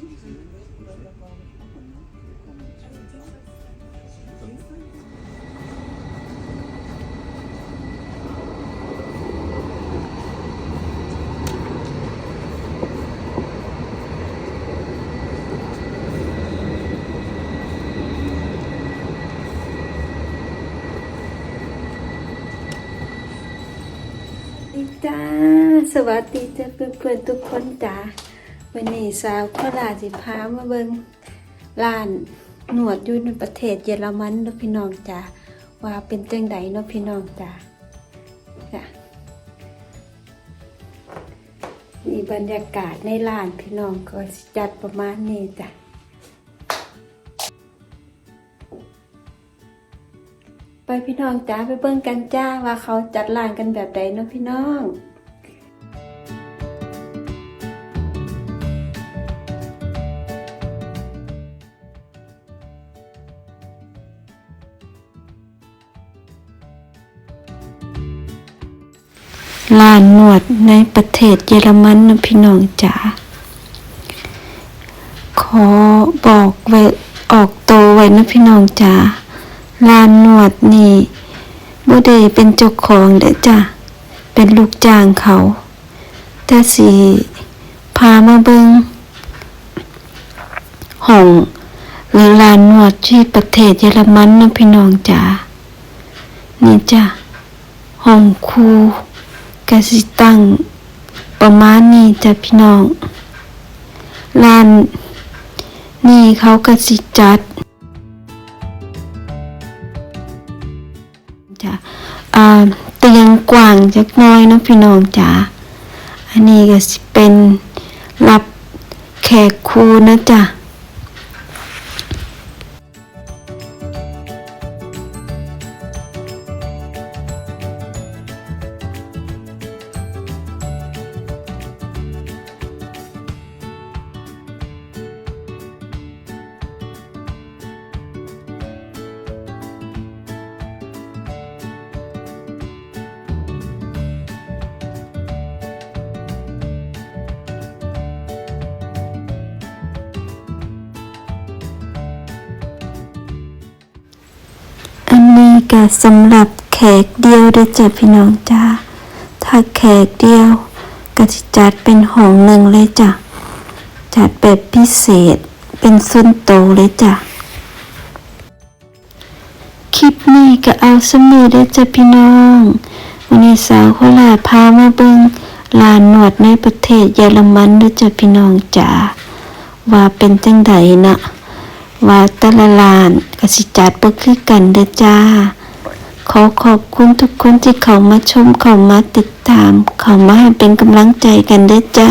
ดีจ้าสวัสดีจ้าเพื่อนๆทุกคนจ้า วันนี้สาวโคราชสิพามาเบิงร้านหนวดอยู่ในประเทศเยอรมันเนาะพี่น้องจ้าว่าเป็นจังไดเนาะพี่น้องจ้าจ้ะนี่บรรยากาศในร้านพี่น้องก็จัดประมาณนี้จ้ะไปพี่น้องจ้าไปเบิ่งกันจ้าว่าเขาจัดร้านกันแบบใดเนาะพี่น้อง ลานนวดในประเทศเยอรมันนะพี่น้องจ๋าขอบอกไว้ออกโตไว้นะพี่น้องจ๋าลานนวดนี่บ่ได้เป็นเจ้าของเด้อจ้ะเป็นลูกจ้างเขาแต่สิพามาเบิงห้องหรือลานนวดที่ประเทศเยอรมันนะพี่น้องจ๋านี่จ้ะห้องครู กสิตั้งประมาณนี้จ้ะพี่น้องลานนี่เขากสิจัดจ้ะเตียงกว้างจักน้อยนะพี่น้องจ๋าอันนี้ก็สิเป็นรับแขกครูนะจ๊ะ นี้ก็สำหรับแขกเดียวเด้จ้ะพี่น้องจ้าถ้าแขกเดียวก็จะจัดเป็นห้องหนึ่งเลยจ้ะจัดแบบพิเศษเป็นส่วนโตเลยจ้ะคลิปนี้ก็เอาสมือได้จ้ะพี่น้องวันนี้สาวโคราชพามาเบิงลานนวดในประเทศเยอรมันด้อจ้ะพี่น้องจ๋าว่าเป็นจังไดนะ ว่าแต่ละลานกสิจัดบ่คือกันเด้อจ้า ขอขอบคุณทุกคนที่เข้ามาชมเข้ามาติดตาม เข้ามาให้เป็นกำลังใจกันเด้อจ้า